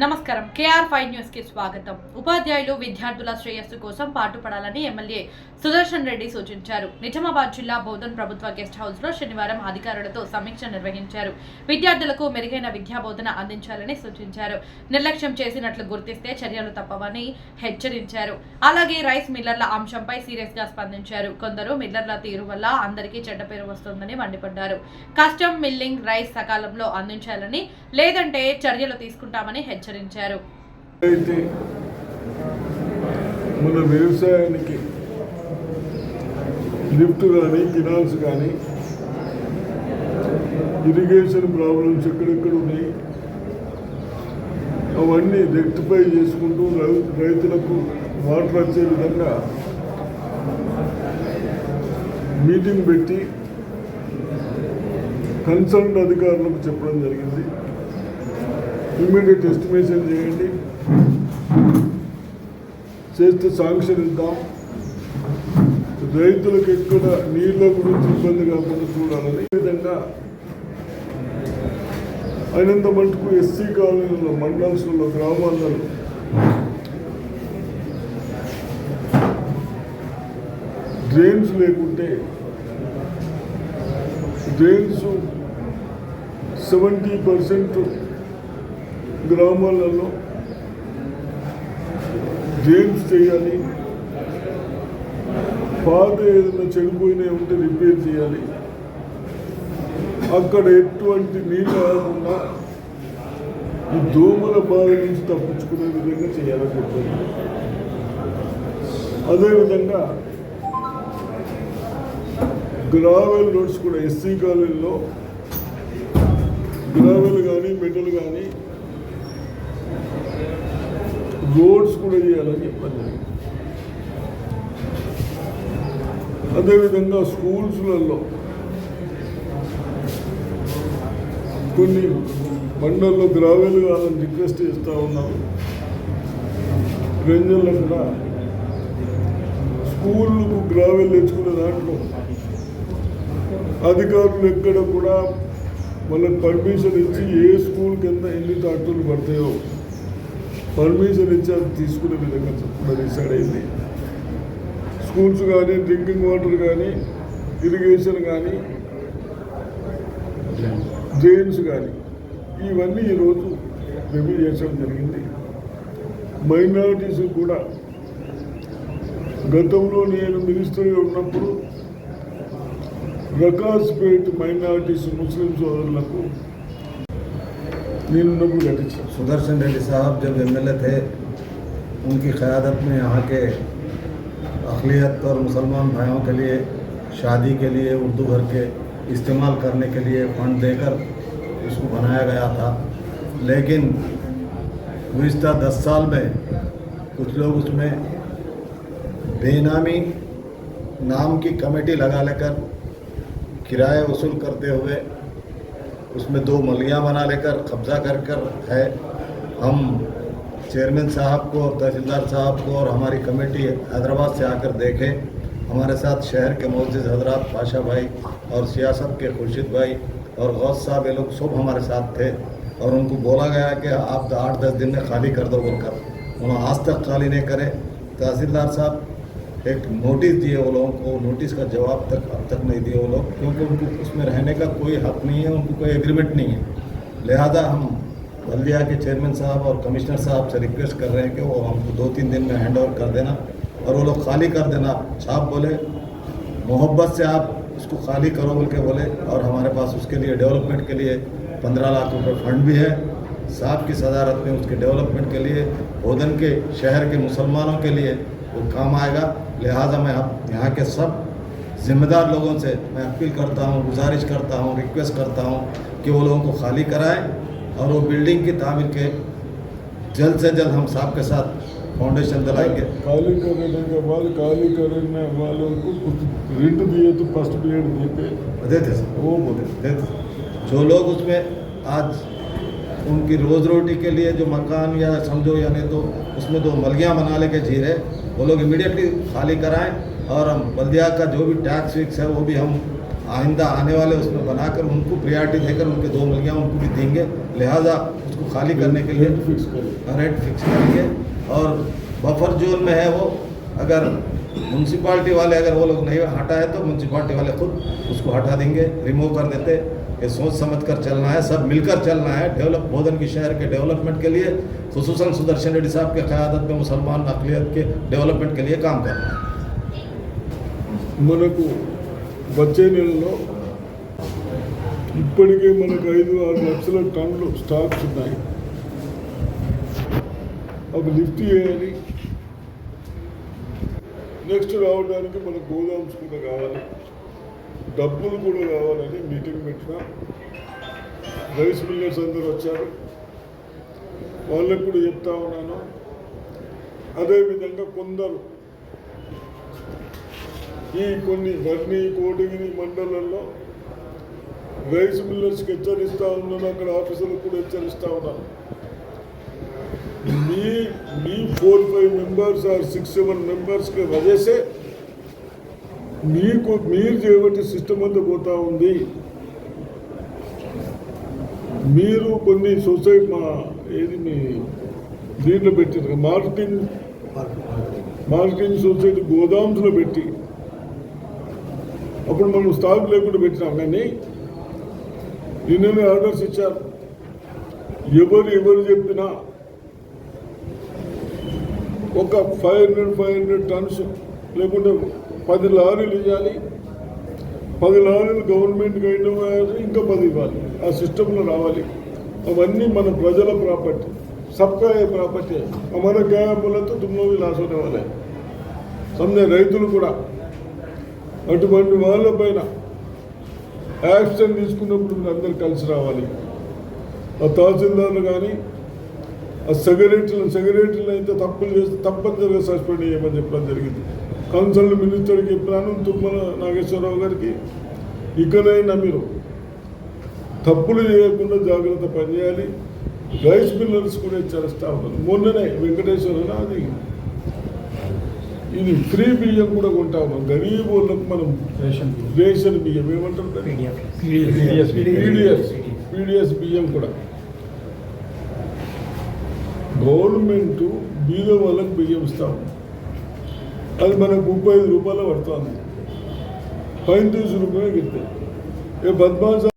నమస్కారం. KR five న్యూస్కి స్వాగతం. ఉపాధ్యాయులు విద్యార్థుల శ్రేయస్సు కోసం పాటుపడాలని ఎమ్మెల్యే సుదర్శన్ రెడ్డి సూచించారు. నిజామాబాద్ జిల్లా బోధన్ ప్రభుత్వ గెస్ట్ హౌస్లో శనివారం అధికారులతో సమీక్ష నిర్వహించారు. విద్యార్థులకు మెరుగైన విద్యా బోధన అందించాలని సూచించారు. నిర్లక్ష్యం చేసినట్లు గుర్తిస్తే చర్యలు తప్పవని హెచ్చరించారు. అలాగే రైస్ మిల్లర్ల అంశంపై సీరియస్గా స్పందించారు. కొందరు మిల్లర్ల తీరు వల్ల అందరికీ చెడ్డ పేరు వస్తుందని మండిపడ్డారు. కస్టమ్ మిల్లింగ్ రైస్ సకాలంలో అందించాలని లేదంటే చర్యలు తీసుకుంటామని హెచ్చరించారు. అయితే మన వ్యవసాయానికి లిఫ్ట్ కానీ కినాల్స్ కానీ ఇరిగేషన్ ప్రాబ్లమ్స్ ఎక్కడెక్కడ ఉన్నాయి? అవన్నీ రెక్టిఫై చేసుకుంటూ రైతులకు వాటర్ వచ్చే విధంగా మీటింగ్ పెట్టి కన్సల్ట్ అధికారులకు చెప్పడం జరిగింది. ఇమ్మీడియట్ ఎస్టిమేషన్ చేయండి. చేస్తే శాంక్షన్ ఇద్దాం. రైతులకు ఎక్కడ నీళ్ళ గురించి ఇబ్బంది కాకుండా చూడాలని. ఈ విధంగా అయినంత మటుకు ఎస్సీ కాలనీలో మండల్స్లో గ్రామాలలో డ్రైన్స్ లేకుంటే డ్రైన్స్ సెవెంటీ పర్సెంట్ గ్రామాలలో గేమ్స్ చేయాలి. పాత ఏదైనా చెడిపోయినవి ఉంటే రిపేర్ చేయాలి. అక్కడ ఎటువంటి నీళ్ళు రాకుండా ఈ దోమల బాధ నుంచి తప్పించుకునే విధంగా చేయాలని చెప్పారు అదేవిధంగా గ్రావెల్ రోడ్స్ కూడా ఎస్సీ కాలనీలో గ్రావెల్ కానీ మెటల్ కానీ రోడ్స్ కూడా చేయాలని చెప్పారు అదేవిధంగా స్కూల్స్లలో కొన్ని బండల్లో గ్రావెల్ కావాలని రిక్వెస్ట్ చేస్తూ ఉన్నాం. రెంజల్లో కూడా స్కూళ్ళకు గ్రావెల్ తెచ్చుకునే దాంట్లో అధికారులు ఎక్కడ కూడా వాళ్ళకి పర్మిషన్ ఇచ్చి ఏ స్కూల్ కింద ఎన్ని ట్రాక్టర్లు పడతాయో పర్మిషన్ ఇచ్చి అది తీసుకునే విధంగా చెప్పడం డిసైడ్ అయింది. స్కూల్స్ కానీ డ్రింకింగ్ వాటర్ కానీ ఇరిగేషన్ కానీ జైన్స్ కానీ ఇవన్నీ ఈరోజు రివ్యూ చేయడం జరిగింది. మైనారిటీస్ కూడా గతంలో నేను మినిస్టర్గా ఉన్నప్పుడు రకాస్పేట్ మైనారిటీస్ ముస్లిం సోదరులకు నేనున్నప్పుడు కట్టించాను सुदर्शन रेड्डी साहब जब एमएलए थे उनकी क़्यादत में यहाँ के अकलीत और मुसलमान भाइयों के लिए शादी के लिए उर्दू घर के इस्तेमाल करने के लिए اس میں دو ملیاں بنا لے کر قبضہ کر کر ہے۔ ہم چیئرمین صاحب کو اور تحصیلدار صاحب کو اور ہماری کمیٹی حیدرآباد سے آ کر دیکھیں۔ ہمارے ساتھ شہر کے معزز حضرات پاشا بھائی اور سیاست کے خورشید بھائی اور غوث صاحب، یہ لوگ سب ہمارے ساتھ تھے۔ اور ان کو بولا گیا کہ آپ آٹھ دس دن میں خالی کر دو بول کر انہوں آج تک خالی نہیں کرے۔ تحصیلدار صاحب ایک نوٹس دیے وہ لوگوں کو نوٹس کا جواب تک اب تک نہیں دیے وہ لوگ، کیونکہ ان کو اس میں رہنے کا کوئی حق نہیں ہے، ان کو کوئی ایگریمنٹ نہیں ہے۔ لہذا ہم بلدیہ کے چیئرمین صاحب اور کمشنر صاحب سے ریکویسٹ کر رہے ہیں کہ وہ ہم کو دو تین دن میں ہینڈ اوور کر دینا اور وہ لوگ خالی کر دینا۔ آپ بولے، محبت سے آپ اس کو خالی کرو بول کے بولے اور ہمارے پاس اس کے لیے ڈیولپمنٹ کے لیے پندرہ لاکھ روپے فنڈ بھی ہے۔ صاحب کی صدارت میں اس کے ڈیولپمنٹ کے لیے بودھن کے شہر کے مسلمانوں کے لیے وہ کام آئے گا۔ لہٰذا میں اب یہاں کے سب ذمہ دار لوگوں سے میں اپیل کرتا ہوں گزارش کرتا ہوں ریکویسٹ کرتا ہوں کہ وہ لوگوں کو خالی کرائیں اور وہ بلڈنگ کی تعمیر کے جلد سے جلد ہم صاحب کے ساتھ فاؤنڈیشن دلائیں گے۔ خالی کرنے کے بعد خالی کرنے والوں کو رینٹ دیے تو فرسٹ پیریڈ دیتے۔ دیتے وہ دیتے جو لوگ اس میں آج ان کی روز روٹی کے لیے جو مکان یا سمجھو یعنی تو اس میں دو ملگیاں بنا لے کے جی رہے وہ لوگ امیڈیٹلی خالی کرائیں اور ہم بلدیہ کا جو بھی ٹیکس وکس ہے وہ بھی ہم آئندہ آنے والے اس میں بنا کر ان کو پریارٹی دے کر ان کے دو ملگیاں ان کو بھی دیں گے۔ لہٰذا اس کو خالی کرنے کے لیے ریٹ فکس کریں گے۔ اور بفر زون میں ہے وہ اگر میونسپالٹی والے اگر وہ لوگ نہیں ہٹائے تو میونسپالٹی والے خود اس کو ہٹا دیں گے ریموو کر دیتے۔ یہ سوچ سمجھ کر چلنا ہے، سب مل کر چلنا ہے، ڈیولپ بودھن کی شہر کے ڈیولپمنٹ کے لیے، خصوصاً سدرشن ریڈی صاحب کے قیادت میں، مسلمان اقلیت کے ڈیولپمنٹ کے لیے کام کرنا ہے۔ మనకు వచ్చే నెలలో ఇప్పటికే మనకు ఐదు ఆరు లక్షల టన్నులు స్టాక్స్ ఉన్నాయి అవి లిఫ్ట్ చేయాలి నెక్స్ట్ రావడానికి మన గోదామ్స్ కూడా కావాలి డబ్బులు కూడా కావాలని మీటింగ్ పెట్టినా రైస్ మిల్లర్స్ అందరూ వచ్చారు. వాళ్ళకు కూడా చెప్తా ఉన్నాను అదేవిధంగా కొందరు ఈ కొన్ని వర్ణి కోటగిరి మండలంలో రైస్ మిల్లర్స్కి హెచ్చరిస్తూ ఉన్నాను. అక్కడ ఆఫీసర్లకు కూడా హెచ్చరిస్తూ ఉన్నాను మీ మీ four five members or six seven మెంబర్స్కి వదిలేసే మీకు మీరు చేయబట్టి సిస్టమ్ అంతా పోతా ఉంది. మీరు కొన్ని సొసైటీ మా ఏది మీ దీంట్లో పెట్టారు మార్కెటింగ్ మార్కెటింగ్. సొసైటీ గోదామ్స్లో పెట్టి. అప్పుడు మనం స్టాక్ లేకుండా పెట్టినాం కానీ నిన్ననే ఆర్డర్స్ ఇచ్చారు. ఎవరు ఎవరు చెప్పినా ఒక five hundred five hundred tons లేకుంటే పది లారీలు ఇవ్వాలి పది లారీలు గవర్నమెంట్ గైడ్ ఇంకా పది ఇవ్వాలి. ఆ సిస్టంలో రావాలి. అవన్నీ మన ప్రజల ప్రాపర్టీ సబ్కా ప్రాపర్టీ. మన గాయ బులతో తుమ్మవి లాసోనే వాళ్ళే సమ్మె రైతులు కూడా. అటువంటి వాళ్ళ పైన యాక్షన్ తీసుకున్నప్పుడు మీరు అందరు కలిసి రావాలి. ఆ తహసీల్దార్లు కానీ ఆ సెక్రటరీలు సెక్రటరీలు అయితే తప్పులు చేస్తే తప్పనిసరిగా సస్పెండ్ చేయమని చెప్పడం జరిగింది. కన్సల్ట్ మినిస్టర్కి చెప్పినాను తుమ్మల నాగేశ్వరరావు గారికి ఇకనైనా మీరు తప్పులు చేయకుండా జాగ్రత్త పనిచేయాలి. రైస్ మిల్లర్స్ కూడా హెచ్చరిస్తా ఉన్నారు. మొన్ననే వెంకటేశ్వర అది ఇది ఫ్రీ బియ్యం కూడా కొంటా ఉన్నాం. గరీబ్ వాళ్ళకు మనం రేషన్ రేషన్ బియ్యం ఏమంటారు? పీడిఎస్ పీడిఎస్ పీడిఎస్ బియ్యం కూడా. గవర్నమెంట్ బీద వాళ్ళకి బియ్యం ఇస్తాం ابھی منفی روپئے پڑتا پہنچ روپئے کدم